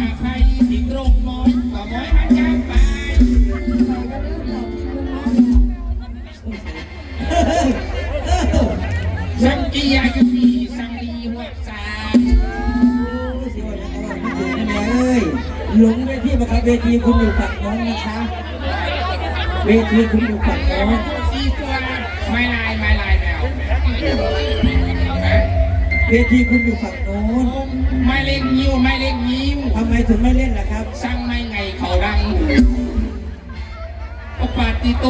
หาใครสิตรงน้อยก็ม้อยมาจ้างไปสังกียายุปีสังลีหัวสาสิว่าอย่างไรไม่ถูกแน่ๆเอ้ยหลงเวทีปะครับเวทีคุณอยู่ฝั่งโน้นนะคะ เวทีคุณอยู่ฝั่งโน้นสี่ตัวไม่ลายไม่ลายแมวเวทีคุณอยู่ฝั่งโน้นไม่เล่นยิ้วไม่เล่นยิ้ว ถึงไม่เล่นล่ะครับ สั่งไม่ไงเขาดังโอปาติโต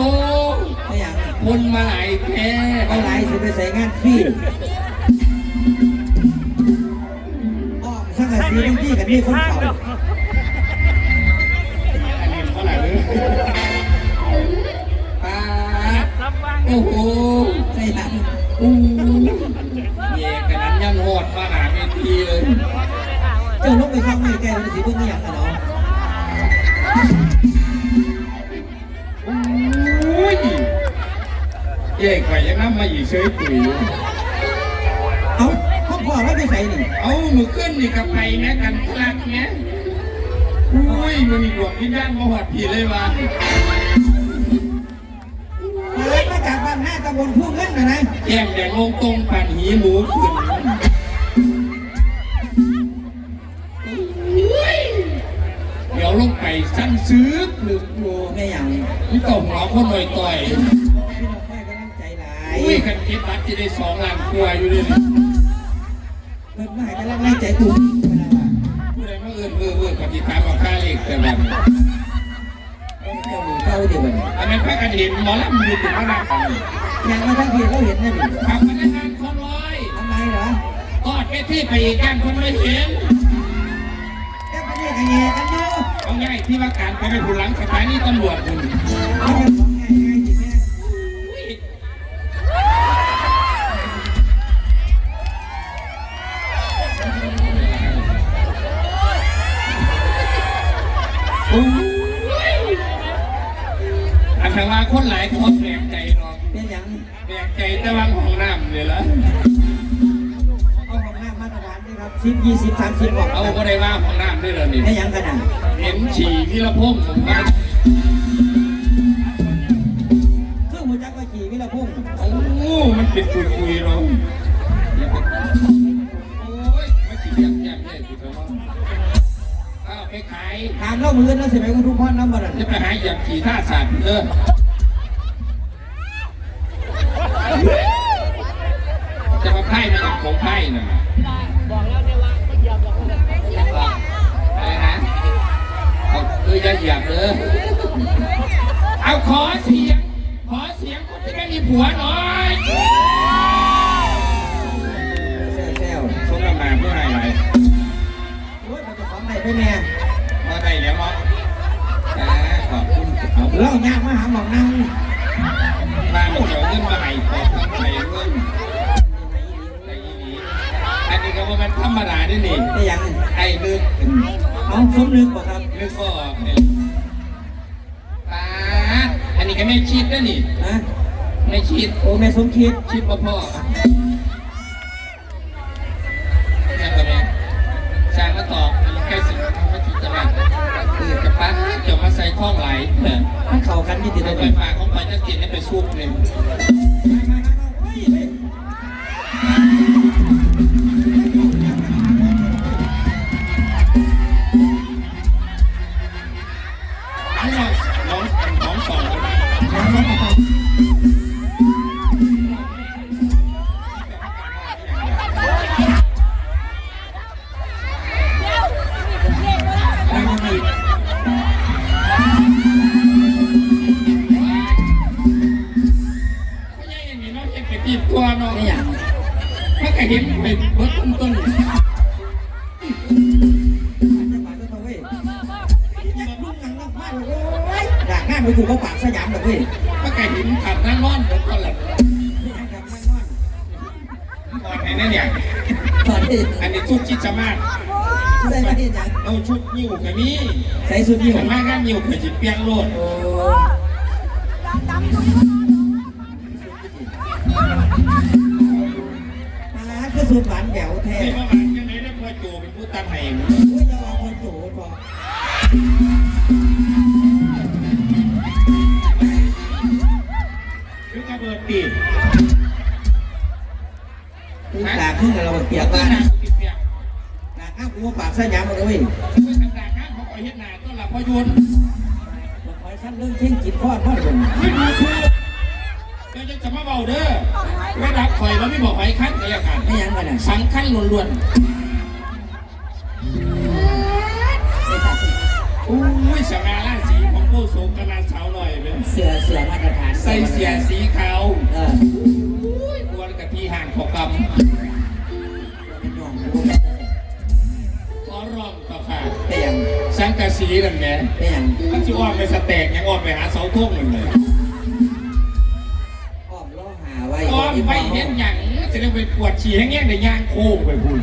ไม่อย่างคนมาหลายแท้เอาหลายสิไปใส่งานฟรีอ้อมสังกะสีบางที่กันนี่คนเขาอันนี้เท่าไหร่เลยปาดโอ้โหไม่อย่างอู้ เย่ข่อยยังน้ำมาอีกเฉยปุ๋ยเอาพ่อพ่อว่าไปใส่นี่เอามือขึ้นนี่กับไปแม่กันคลักเนี่ยอุ้ยมันมีดวงวิญญาณมาหอดผีเลยวะเปิดมาจากบ้านหน้าตำบลผู้เงินนะนะแก้มแดงลงตรงปั่นหีหมูขึ้นอุ้ยเดี๋ยวลงไปสั้นซื้อหนึ่งโลไม่อย่างนี่ต่อหัวคนหน่อยต่อย ยกันเก็บบัตรจะได้สองล้านกว่าอยู่เลยนี่เพิ่นมาให้กำลังใจกูเวลาว่าผู้ใดมาเอื้อนเอื้อเอื้อกับติดตามเอาค่าเลขแต่แบบเอ้ยเจ้าหนูเก้าเดียวกันอันนั้นพระกันเห็นหมอลำอยู่ติดพระนางกันอยังมาทั้งทีเราเห็นนั่นนี่ขับพนักงานคนร้อยทำไมเหรอทอดไปที่ไปอีกกันคนไม่เห็นเจ้าไปเรียกกันแย่กันอยู่เอาง่ายที่ว่าการไปเป็นผู้หลังสถานีตำรวจคุณ จแต่วางห้องน้ำเลยละเอาของหน้ามาตรฐานด้วยครับสิบยี่สิบสามสิบบอกเอาก็ได้ว่าห้องน้ำได้เลยนี่ได้หยังกันอะเห็นฉี่วิรพงษ์ผมว่าเครื่องหัวจักรว่าขี่วิรพุ่งโอ้มันเป็นคุยคุยๆเนาะโอ้ยมาฉี่ยังยังเลยคุณผู้ชมเอาไปขายถามเล่ามือแล้วสิไปคุณทุกคนน้ำมันจะไปหาเหยียบขี่ท่าสัตว์เด้อ จะของไพ่นะของไพ่นะบอกแล้วเนี่ยว่าไม่เหยียบหรอกอะไรนะเอาเอ้ยอย่าเหยียบเลยเอาขอเสียง ขอเสียงคนที่ไม่มีผัวหน่อย ว่ามันธรรมดานี่นี่ได้หยังไอ้นึกเอาสมนึกบ่ครับนึกก็ออกเนี่ยปาดอันนี้ก็ไม่ชิดนะนี่นะไม่ชิดโอ้แม่สมคิดชิดพ่อพ่อนั่นก็แม่สร้างมาตอบใกล้สิมาจิจะมาคือกับป้าจะมาใส่ท่องไหลเนี่ยมันเข้ากันอยี่ติดไปเลยไปฝากของไปจะกินให้ไปซุปเลยน้ากงานไปกูเขาปากสยามแบบเว้ยถ้าใครเห็นขับนั่งนอนเบิดต้นละไม่อยากกลับมานอนตอนไหนนั่นเนี่ยตอนนี้อันนี้ชุดชิดจะมากใส่มาที่ยังเอาชุดยิ้วกับนี่ใส่สุดยี่ห้ขัอนมากงานยิ้วกับจิเปียงโลดโอ้อาคือสุดหวานแหววแท้นี่ประมาณยังไงได้พอโจเป็นผู้ตั้งให้โอ้ยอย่าว่าคนโจก่อน บอกคอยสั้นเรื่องเช่งจิตพอดพอดผมไม่ดูคือเดี๋ยวจะมาเบาเด้อระดับข่อยว่าไม่บอกไอ้ขั้นกายการไม่ยังกันอะสังขั้นล้วนไม่ตัดๆอุ้ยสง่าราศีของผู้สูงกนาสาวหน่อยเลยเสือเสือมาตรฐานใส่เสียสีขาวเอออุ้ยบวนกับที่ห่างของกเสีนั่นแหละเป็นยังมันจะอ้อมไปสแต็กยังอ้อมไปหาเสาทุ่งนั่นเลยอ้อมล้อหาไว้อ้อมไปเห็นอย่างจะได้ไปปวดฉี่แห้งๆในย่างโค้งไปพูน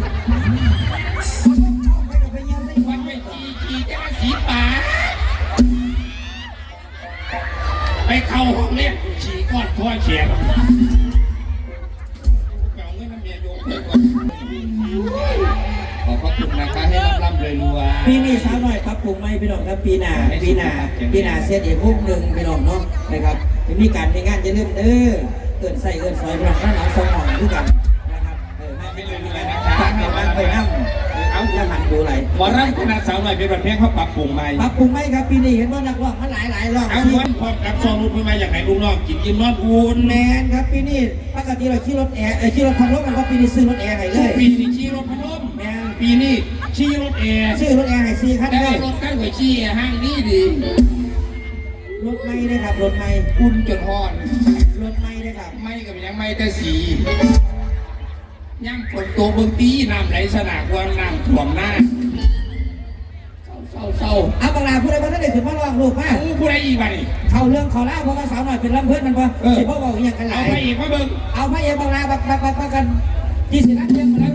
วันไปขี่ขี่จะมาสีป่าไปเข้าห้องเล่นฉี่ก้อนท่อเฉียง ปีนี้สาวน้อยปรับปรุงไหมพี่น้องครับปีหน้าปีหน้าปีหน้าเสียอีกมุกหนึ่งพี่น้องเนาะนะครับมีการมีงานจะเริ่มเด้อเกินใส่เกินซอยพี่น้องข้างหลังสองห้องด้วยกันนะครับเออมาไม่เลยมีการฟังในบ้านไปนั่งเอาจะหันดูไหลหมอรำคณะสาวหน่อยเป็นประเภทเขาปรับปรุงใหม่ปรับปรุงไหมครับปีนี้เห็นว่านักร้องมาหลายหลายรอบเอาม้วนพร้อมกับซองรุ่นมาอยากให้ลูกน้องกินกินนอนอุ่นแมนครับปีนี้ปกติเราขี่รถแอร์เออขี่รถพัดลมกันว่าปีนี้ซื้อรถแอร์ให้เลทุกยปีนี่ชี้รถพัดลมแมนปีนี้ ชี้รถแอร์ซื้อรถแอร์ให้สี่คันแต่เลว่ายรถกั้นหัวชี้ห้างนี้ดี รถไม่นะครับรถไม่อุ่นจนฮ้อน รถไม่นะครับไม่กับยังไม่แต่สีย่ำฝนตกเบางปีน้ำไหลสนากวันน้ำท่วมหน้าเศร้าเศร้าเอาบังลาผู้ใดบ้างได้ถึงมาลองลูกมาเศร้าผู้ใดอีกบ้านี่ เข้าเรื่องเขาเล่าเพราะว่าสาวหน่อยเป็นลำเพื่อนมันปะเออ สิพ่อบอกอย่างกันหเอาลายไปอีกมาเบิ่งเอาพระเอกบังลาบักบักบักบักกันที่สิรัตเรื่องมา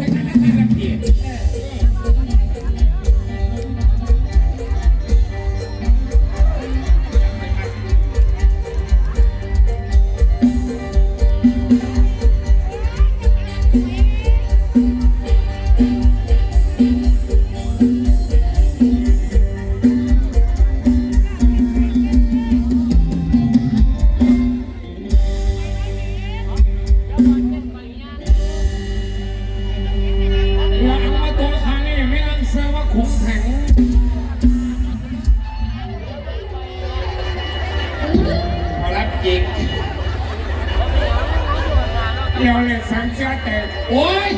โอ้ย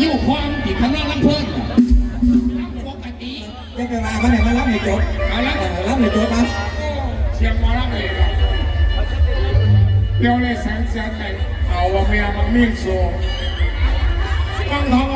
ยิ่งพร้อมติดข้างนอกรับเพิ่มปกติจะไปมาเขาไหนมารับให้จบเอาละเออรับให้จบมาเสียงหมอรับเลยครับเดี๋ยวเลยสังเสียแต่เอาว่าเมียมันมีสูงต้องทำอะ